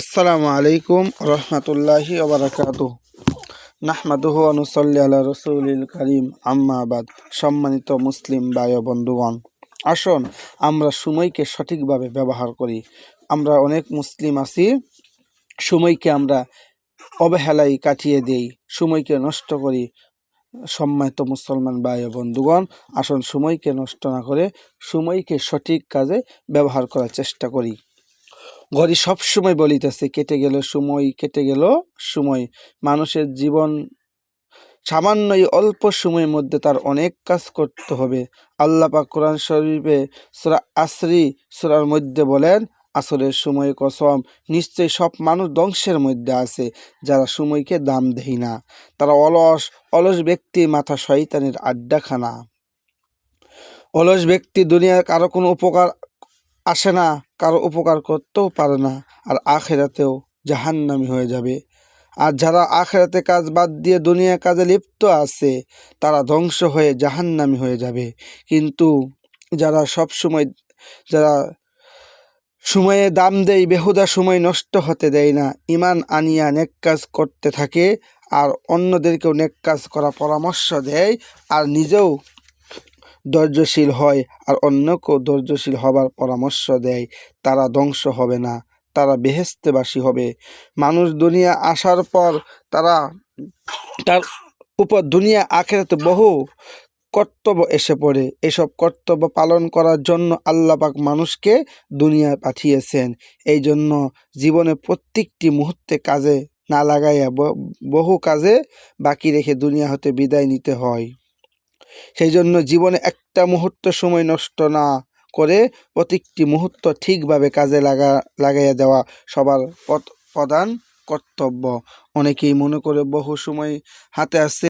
আসসালামু আলাইকুম রহমতুল্লাহি ওবরাকাতু নাহমাদুহু অনুসল্লি আলা রসুলিল করিম। আম্মাবাদ সম্মানিত মুসলিম ও বন্ধুগণ, আসুন আমরা সময়কে সঠিকভাবে ব্যবহার করি। আমরা অনেক মুসলিম আছি, সময়কে আমরা অবহেলায় কাটিয়ে দেই, সময়কে নষ্ট করি। সম্মানিত মুসলমান ভাই বন্ধুগণ, আসুন সময়কে নষ্ট না করে সময়কে সঠিক কাজে ব্যবহার করার চেষ্টা করি। ঘড়ি সবসময় বলিতেছে, কেটে গেল সময়, কেটে গেল সময়। মানুষের জীবন সামান্য এই অল্প সময়ের মধ্যে তার অনেক কাজ করতে হবে। আল্লাহ পাক কোরআন শরীফে সুরা আসরি, সুরার মধ্যে বলেন, আসরের সময় কসম, নিশ্চয়ই সব মানুষ ধ্বংসের মধ্যে আছে, যারা সময়কে দাম দেয় না। তারা অলস অলস ব্যক্তি মাথা শয়তানের আড্ডাখানা। অলস ব্যক্তি দুনিয়ার কারও কোনো উপকার আসে না, কারও উপকার করতেও পারে না, আর আখেরাতেও জাহান্নামি হয়ে যাবে। আর যারা আখেরাতে কাজ বাদ দিয়ে দুনিয়া কাজে লিপ্ত আছে, তারা ধ্বংস হয়ে জাহান্নামি হয়ে যাবে। কিন্তু যারা সব সময়, যারা সময়ে দাম দেয়, বেহুদা সময় নষ্ট হতে দেয় না ইমান আনিয়া নেক কাজ করতে থাকে, আর অন্যদেরকেও নেক কাজ করা পরামর্শ দেয়, আর নিজেও ধৈর্যশীল হয় আর অন্যকেও ধৈর্যশীল হবার পরামর্শ দেয়। তারা ধ্বংস হবে না, তারা বেহেস্তেবাসী হবে। মানুষ দুনিয়া আসার পর তারা তার উপর দুনিয়া আখেরাতে বহু কর্তব্য এসে পড়ে। এসব কর্তব্য পালন করার জন্য আল্লাহ পাক মানুষকে দুনিয়ায় পাঠিয়েছেন। এই জন্য জীবনে প্রত্যেকটি মুহূর্তে কাজে না লাগাইয়া বহু কাজে বাকি রেখে দুনিয়া হতে বিদায় নিতে হয়। সেই জন্য জীবনে একটা মুহূর্ত সময় নষ্ট না করে প্রত্যেকটি মুহূর্ত ঠিকভাবে কাজে লাগা, লাগাইয়া দেওয়া সবার প্রধান কর্তব্য। অনেকেই মনে করে বহু সময় হাতে আসছে